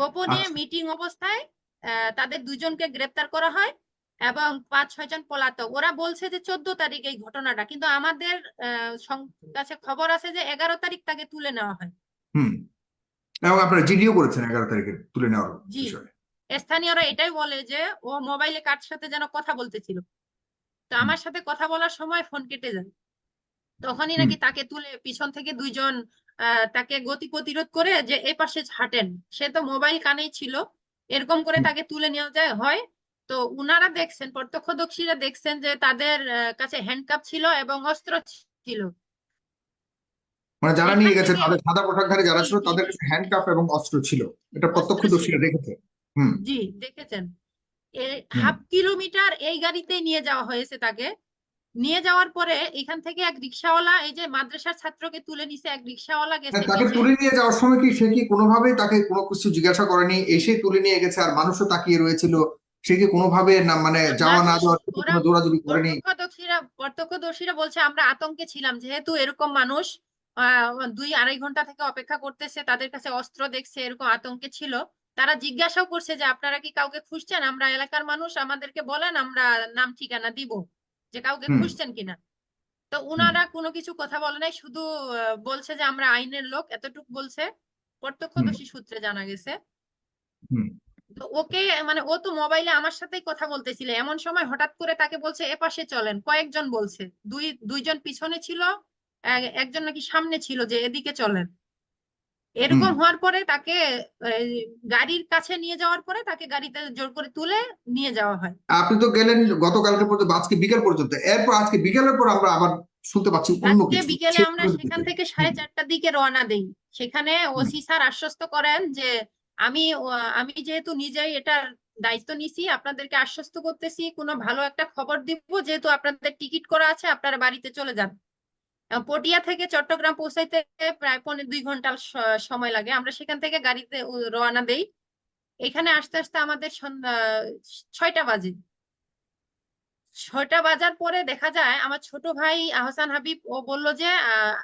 গোপনে আচ্ছা। মিটিং অবস্থায় আহ, তাদের দুজনকে গ্রেপ্তার করা হয় এবং পাঁচ ছয় জন পলাতক। ওরা বলছে যে চোদ্দ তারিখ এই ঘটনাটা কিন্তু আমাদের কাছে খবর আছে যে এগারো তারিখ তাকে তুলে নেওয়া হয়। হুম। এবং আপনারা জিডিও করেছেন এগারো তারিখে তুলে নেওয়ার। বিষয়ে। স্থানীয়রা এটাই বলে যে ও মোবাইলে কার সাথে যেন কথা বলতেছিল। তো আমার সাথে কথা বলার সময় ফোন কেটে যায়। তখনই নাকি তাকে তুলে পিছন থেকে দুইজন তাকে গতি প্রতিরোধ করে যে এ পাশে হাঁটেন। সে তো মোবাইল কানেই ছিল। এরকম করে তাকে তুলে নেওয়া যায় হয়। তো উনারা দেখছেন প্রত্যক্ষদর্শীরা দেখছেন যে তাদের কাছে হ্যান্ডকাপ ছিল এবং অস্ত্র ছিল। মানে যারা নিয়ে গেছে তাদের সাদা পোশাকধারী যারা ছিল তাদের কাছে হ্যান্ডকাফ এবং অস্ত্র ছিল। এটা প্রত্যক্ষদর্শীরা দেখেছে। হুম। জি দেখেছেন। হাফ কিলোমিটার এই গাড়িতে নিয়ে যাওয়া হয়েছে তাকে। নিয়ে যাওয়ার পরে এখান থেকে এক রিক্সাওয়ালা এই যে মাদ্রাসার ছাত্রকে তুলে নিছে এক রিক্সাওয়ালা গেছে হ্যাঁ, তাকে তুলে নিয়ে যাওয়ার সময় কি সে কি কোনোভাবেই তাকে কোনো কিছু জিজ্ঞাসা করেনি এসে তুলে নিয়ে গেছে আর মানুষও তাকিয়ে রয়েছিল সে কি কোনোভাবে না মানে যাওয়া না যাওয়ার কোনো জোরাজুরি করেনি? প্রত্যক্ষদর্শীরা প্রত্যক্ষদর্শীরা বলছে আমরা আতঙ্কে ছিলাম যেহেতু এরকম মানুষ আহ দুই আড়াই ঘণ্টা থেকে অপেক্ষা করতেছে তাদের কাছে অস্ত্র দেখছে এরকম আতঙ্কে ছিল। তারা জিজ্ঞাসাও করছে যে আপনারা কি কাউকে খুঁজছেন? আমরা এলাকার মানুষ আমাদেরকে বলেন আমরা নাম ঠিকানা দিব। যে কাউকে খুঁজছেন কিনা। তো উনারা কোনো কিছু কথা বলে নাই শুধু বলছে যে আমরা আইনের লোক এতটুক বলছে। প্রত্যক্ষদর্শী সূত্রে জানা গেছে। তো ওকে মানে ও তো মোবাইলে আমার সাথেই কথা বলতেছিল। এমন সময় হঠাৎ করে তাকে বলছে এ পাশে চলেন। কয়েকজন বলছে। দুই দুইজন পিছনে ছিল একজন নাকি সামনে ছিল যে এদিকে চলেন। এরকম হওয়ার পরে তাকে গাড়ির কাছে নিয়ে যাওয়ার পরে তাকে গাড়িতে জোর করে তুলে নিয়ে যাওয়া হয়। আপনি তো গেলেন গতকালকে পর্যন্ত আজকে বিকেল পর্যন্ত। এরপর আজকে বিকেলের পর আমরা আবার শুনতে পাচ্ছি অন্য আজকে কিছু। বিকেলে আমরা সেখান থেকে সাড়ে চারটার দিকে রওনা দেই। সেখানে ওসি স্যার আশ্বস্ত করেন যে আমি আমি যেহেতু নিজেই এটার দায়িত্ব নিছি আপনাদেরকে আশ্বস্ত করতেছি কোনো ভালো একটা খবর দিব যেহেতু আপনাদের টিকিট করা আছে আপনারা বাড়িতে চলে যান। পটিয়া থেকে চট্টগ্রাম পৌঁছাইতে প্রায় পৌনে দুই ঘণ্টা স- সময় লাগে। আমরা সেখান থেকে গাড়িতে রওনা দেই। এখানে আসতে আসতে আমাদের সন্ধ্যা ছয়টা বাজে। ছয়টা বাজার পরে দেখা যায় আমার ছোট ভাই আহসান হাবিব ও বলল যে আহ,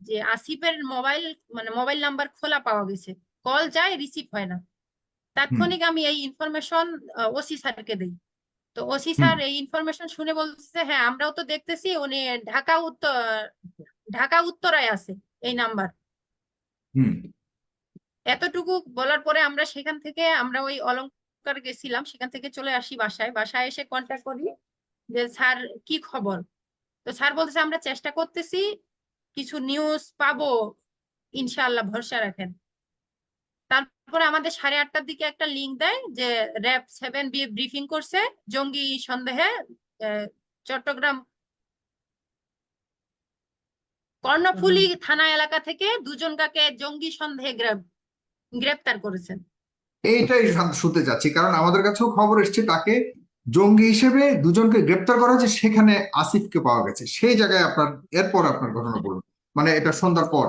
যে আসিফের মোবাইল মানে মোবাইল নাম্বার খোলা পাওয়া গেছে। কল যায় রিসিভ হয় না। তাৎক্ষণিক আমি এই ইনফরমেশন ওসি স্যারকে দেই। তো ওসি স্যার এই ইনফরমেশন শুনে বলছে হ্যাঁ আমরাও তো দেখতেছি উনি ঢাকা উত্তর ঢাকা উত্তরায় আছে এই নাম্বার হুম। এতটুকু বলার পরে আমরা সেখান থেকে আমরা ওই অলংকার গেছিলাম সেখান থেকে চলে আসি বাসায়। বাসায় এসে কন্ট্যাক্ট করি যে স্যার কি খবর? তো স্যার বলতেছে আমরা চেষ্টা করতেছি কিছু নিউজ পাবো ইনশাআল্লাহ ভরসা রাখেন। তারপরে আমাদের সাড়ে আটটার দিকে একটা লিঙ্ক দেয় যে র্যাব সেভেন বি ব্রিফিং করছে জঙ্গি সন্দেহে চট্টগ্রাম কর্ণফুলী থানা এলাকা থেকে দুজন কাকে জঙ্গি সন্দেহে গ্রেপ্তার করেছেন এইটাই শান্ত- চাচ্ছি কারণ আমাদের কাছেও খবর এসেছে তাকে জঙ্গি হিসেবে দুজনকে গ্রেপ্তার করা হয়েছে সেখানে আসিফকে পাওয়া গেছে। সেই জায়গায় আপনার এরপর আপনার ঘটনা বলুন। মানে এটা সন্ধ্যার পর।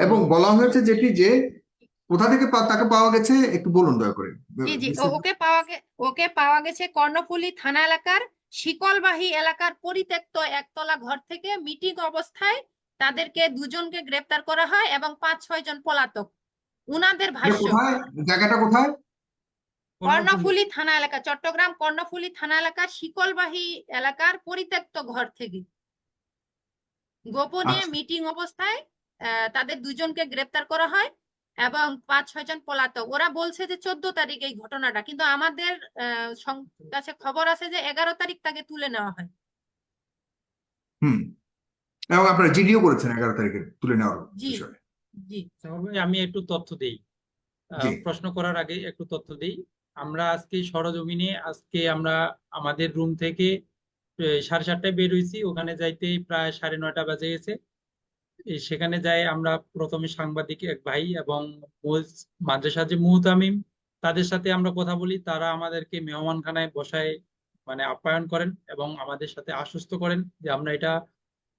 এবং বলা হয়েছে যেটি যে কোথা থেকে তাকে পাওয়া গেছে? একটু বলুন দয়া করে। জি জি ওকে পাওয়া ওকে পাওয়া গেছে কর্ণফুলী থানা এলাকার শিকলবাহী এলাকার পরিত্যক্ত একতলা ঘর থেকে। মিটিং অবস্থায় তাদেরকে দুজনকে গ্রেপ্তার করা হয় এবং পাঁচ ছয় জন পলাতক। উনাদের ভাষ্য। জায়গাটা কোথায়? কর্ণফুলী থানা এলাকা চট্টগ্রাম কর্ণফুলী থানা এলাকার শিকলবাহী এলাকার পরিত্যক্ত ঘর থেকে। গোপনে আচ্ছা। মিটিং অবস্থায় আহ, তাদের দুজনকে গ্রেপ্তার করা হয়। এবং পাঁচ ছয় জন পলাতক। ওরা বলছে যে চোদ্দ তারিখ এই ঘটনাটা কিন্তু আমাদের আহ, সং- কাছে খবর আছে যে এগারো তারিখ তাকে তুলে নেওয়া হয়। হুম। এবং আপনারা জিডিও করেছেন এগারো তারিখে তুলে নেওয়ার জি। বিষয়ে। জি। আমি একটু তথ্য দেই। আহ, প্রশ্ন করার আগে একটু তথ্য দেই। আমরা আজকে সরজমিনে আজকে আমরা আমাদের রুম থেকে সাড়ে সাতটায় বের হয়েছি। ওখানে যাইতে প্রায় সাড়ে নয়টা বাজে গেছে। সেখানে যাই আমরা প্রথমে সাংবাদিক এক ভাই এবং মাদ্রাসা যে মুহতামিম, তাদের সাথে আমরা কথা বলি। তারা আমাদেরকে মেহমানখানায় বসায় মানে আপ্যায়ন করেন এবং আমাদের সাথে আশ্বস্ত করেন যে আমরা এটা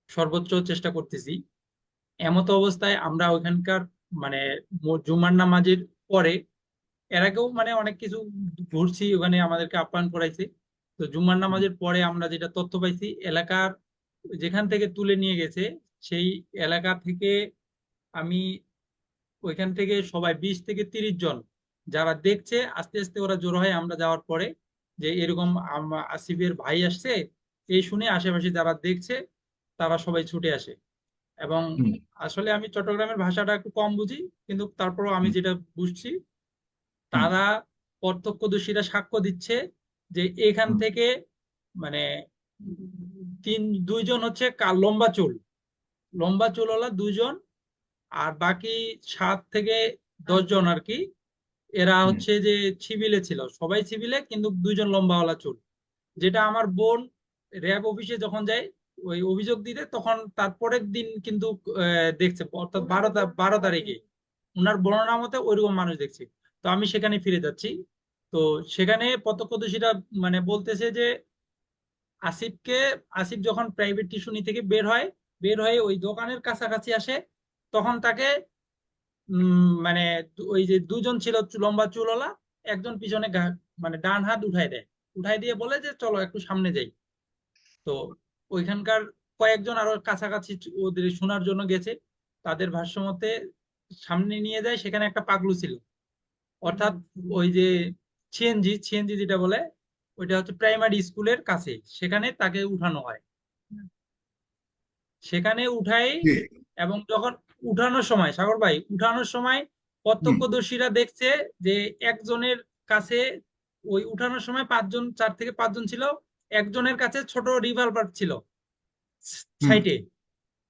সর্বোচ্চ চেষ্টা করতেছি। এমতো অবস্থায় আমরা ওইখানকার মানে জুমার নামাজের পরে, এর আগেও মানে অনেক কিছু ঘুরছি, ওখানে আমাদেরকে আপ্যায়ন করাইছে। তো জুমার নামাজের পরে আমরা যেটা তথ্য পাইছি, এলাকার যেখান থেকে তুলে নিয়ে গেছে সেই এলাকা থেকে আমি ওইখান থেকে সবাই বিশ থেকে তিরিশ জন যারা দেখছে আস্তে আস্তে ওরা জড়ো হয় আমরা যাওয়ার পরে যে এরকম আসিফের ভাই আসছে এই শুনে আশেপাশে যারা দেখছে তারা সবাই ছুটে আসে। এবং আসলে আমি চট্টগ্রামের ভাষাটা একটু কম বুঝি কিন্তু তারপরও আমি যেটা বুঝছি তারা প্রত্যক্ষদর্শীরা সাক্ষ্য দিচ্ছে যে এখান থেকে মানে তিন দুইজন হচ্ছে লম্বা চুল। লম্বা চুলওয়ালা দুজন আর বাকি সাত থেকে দশ জন আর কি এরা হচ্ছে যে সিভিলে ছিল। সবাই সিভিলে কিন্তু দুইজন লম্বাওয়ালা চুল। যেটা আমার বোন র্যাব অফিসে যখন যায় ওই অভিযোগ দিতে তখন তারপরের দিন কিন্তু আহ, দেখছে। অর্থাৎ বারো বারো তারিখে। ওনার বর্ণনা মতে ওইরকম মানুষ দেখছি। তো আমি সেখানে ফিরে যাচ্ছি। তো সেখানে প্রত্যক্ষদর্শীরা মানে বলতেছে যে আসিফকে আসিফ যখন প্রাইভেট টিউশনি থেকে বের হয় বের হয়ে ওই দোকানের কাছাকাছি আসে, তখন তাকে মানে ওই যে দুজন ছিল লম্বা চুলওয়ালা, একজন পিছনে মানে ডান হাত উঠাই দেয়। উঠাই দিয়ে বলে যে, চলো একটু সামনে যাই। তো ওইখানকার কয়েকজন আরও কাছাকাছি ওদের শোনার জন্য গেছে। তাদের ভাষ্য মতে সামনে নিয়ে যায়, সেখানে একটা পাগলু ছিল। অর্থাৎ ওই যে সিএনজি সিএনজি যেটা বলে, ওইটা হচ্ছে প্রাইমারি স্কুলের কাছে, সেখানে তাকে উঠানো হয়। সেখানে উঠাই এবং যখন উঠানোর সময় সাগর ভাই উঠানোর সময় প্রত্যক্ষদর্শীরা দেখছে যে একজনের কাছে ওই উঠানোর সময় পাঁচজন চার থেকে পাঁচজন ছিল একজনের কাছে ছোট রিভলভার ছিল সাইডে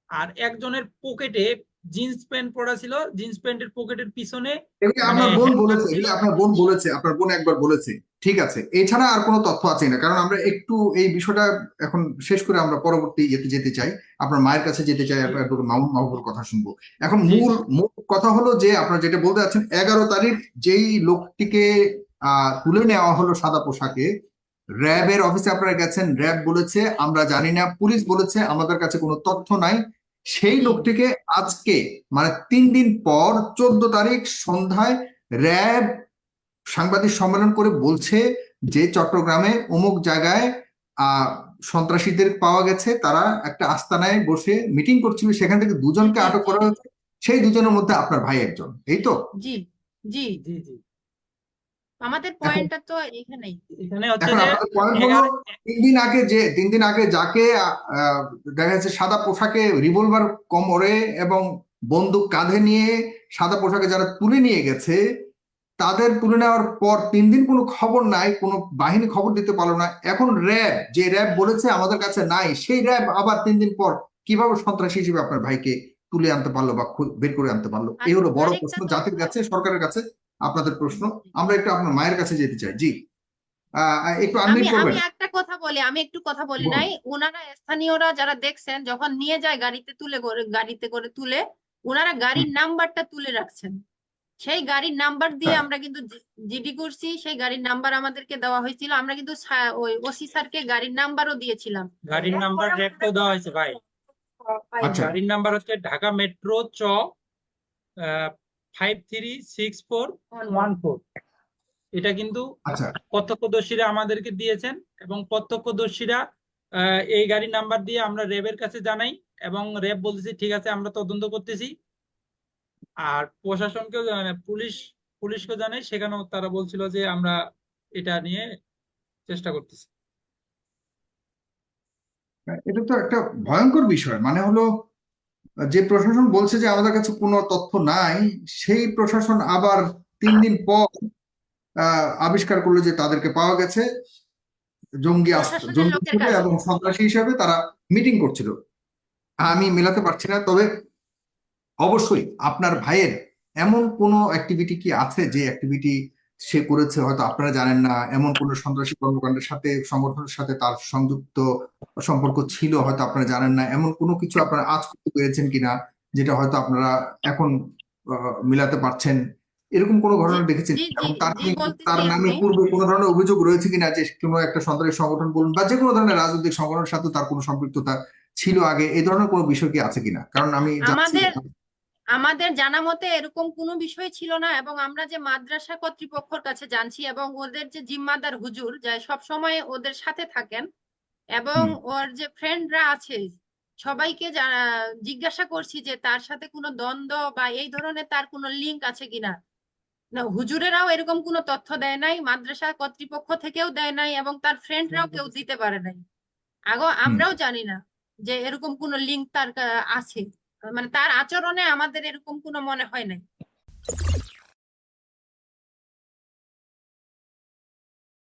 আর একজনের পকেটে জিন্স প্যান্ট পরা ছিল জিন্স প্যান্টের পকেটের পিছনে এগুলি আপনার মানে বোন বলেছে। এগুলি আপনার বোন বলেছে আপনার বোন একবার বলেছে ঠিক আছে। এছাড়া আর কোনো তথ্য আছে না কারণ আমরা একটু এই বিষয়টা এখন শেষ করে আমরা পরবর্তী ইয়েতে যেতে চাই আপনার মায়ের কাছে যেতে চাই আপনার মামুন মাহবুর কথা শুনব। এখন মূল মূল কথা হলো যে আপনার যেটা বলতে যাচ্ছেন এগারো তারিখ যেই লোকটিকে আহ তুলে নেওয়া হলো সাদা পোশাকে র্যাবের অফিসে আপনারা গেছেন র্যাব বলেছে আমরা জানি না পুলিশ বলেছে আমাদের কাছে কোনো তথ্য নাই। সেই লোকটিকে আজকে মানে তিন দিন পর চোদ্দ তারিখ সন্ধ্যায় র্যাব সাংবাদিক সম্মেলন করে বলছে যে চট্টগ্রামে অমুক জায়গায় আহ সন্ত্রাসীদের পাওয়া গেছে। তারা একটা আস্তানায় বসে মিটিং করছিল। সেখান থেকে দুজনকে আটক করা হয়েছে। সেই দুজনের মধ্যে আপনার ভাই একজন। এই তো? জি জি জি জি। আমাদের পয়েন্টটা তো এখানেই। এখানে হচ্ছে যে তিন দিন আগে যে তিন দিন আগে যাকে দেখা যাচ্ছে সাদা পোশাকে রিভলভার কোমরে এবং বন্দুক কাঁধে নিয়ে সাদা পোশাকে যারা তুলে নিয়ে গেছে তাদের তুলে নেওয়ার পর তিন দিন কোনো খবর নাই কোনো বাহিনী খবর দিতে পারল না। এখন র্যাব যে র্যাব বলেছে আমাদের কাছে নাই সেই র্যাব আবার তিন দিন পর কীভাবে সন্ত্রাসী হিসেবে আপনার ভাইকে তুলে আনতে পারল বা বের করে আনতে পারল? এই হলো বড় প্রশ্ন তথ্য- জাতির কাছে সরকারের কাছে। আপনাদের প্রশ্ন। আমরা একটু আপনার মায়ের কাছে যেতে চাই। জি। একটু আমি আনমিউট আমি একটা কথা বলি আমি একটু কথা বলি নাই। ওনারা স্থানীয়রা যারা দেখছেন যখন নিয়ে যায় গাড়িতে তুলে করে গাড়িতে করে তুলে ওনারা গাড়ির নাম্বারটা তুলে রাখছেন। সেই গাড়ির নাম্বার দিয়ে হ্যাঁ। আমরা কিন্তু জিডি করছি সেই গাড়ির নাম্বার আমাদেরকে দেওয়া হয়েছিল। আমরা কিন্তু সা- ওই ওসি স্যারকে গাড়ির নাম্বারও দিয়েছিলাম। গাড়ির নাম্বার র্যাবকেও দেওয়া হয়েছে ভাই। আচ্ছা। গাড়ির নাম্বার হচ্ছে ঢাকা মেট্রো চ five three six four one four এটা কিন্তু আচ্ছা। প্রত্যক্ষদর্শীরা আমাদেরকে দিয়েছেন এবং প্রত্যক্ষদর্শীরা আহ, এই গাড়ির নাম্বার দিয়ে আমরা র্যাবের কাছে জানাই এবং র্যাব বলতেছি ঠিক আছে আমরা তদন্ত করতেছি। আর প্রশাসনকেও পুলিশ পুলিশকে জানাই সেখানেও তারা বলছিল যে আমরা এটা নিয়ে চেষ্টা করতেছি। এটা তো একটা ভয়ঙ্কর বিষয়। মানে হলো যে প্রশাসন বলছে যে আমাদের কাছে কোনো তথ্য নাই সেই প্রশাসন আবার তিন দিন পর আবিষ্কার করল যে তাদেরকে পাওয়া গেছে। জঙ্গি জঙ্গি এবং সন্ত্রাসী হিসাবে তারা মিটিং করছিল। আমি মেলাতে পারছি না তবে অবশ্যই আপনার ভাইয়ের এমন কোনো অ্যাক্টিভিটি কি আছে যে অ্যাক্টিভিটি সে করেছে হয়তো আপনারা জানেন না এমন কোনো সন্ত্রাসী কর্মকাণ্ডের সাথে সংগঠনের সাথে তার সংযুক্ত সম্পর্ক ছিল হয়তো আপনারা জানেন না এমন কোনো কিছু আপনারা আজ করতে পেরেছেন কিনা যেটা হয়তো আপনারা এখন মিলাতে পারছেন। এরকম কোনো ঘটনা দেখেছেন এবং তার তার নামে পূর্বে কোনো ধরনের অভিযোগ রয়েছে কিনা যে কোনো একটা সন্ত্রাসী সংগঠন বলুন বা যে কোনো ধরনের রাজনৈতিক সংগঠনের সাথে তার কোনো সম্পৃক্ততা ছিল আগে এই ধরনের কোনো বিষয় কি আছে কিনা? কারণ আমি যাচ্ছি আমাদের আমাদের জানা মতে এরকম কোনো বিষয় ছিল না এবং আমরা যে মাদ্রাসা কর্তৃপক্ষর কাছে জানছি এবং ওদের যে জিম্মাদার হুজুর যা সব সময় ওদের সাথে থাকেন এবং ওর যে ফ্রেন্ডরা আছে সবাইকে যা- জিজ্ঞাসা করছি যে তার সাথে কোনো দ্বন্দ্ব বা এই ধরনের তার কোনো লিঙ্ক আছে কিনা? না হুজুরেরাও এরকম কোনো তথ্য দেয় নাই মাদ্রাসা কর্তৃপক্ষ থেকেও দেয় নাই এবং তার ফ্রেন্ডরাও কেউ দিতে পারে নাই। আগো আমরাও জানি না যে এরকম কোনো লিঙ্ক তার আছে। মানে তার আচরণে আমাদের এরকম কোনো মনে হয় নাই।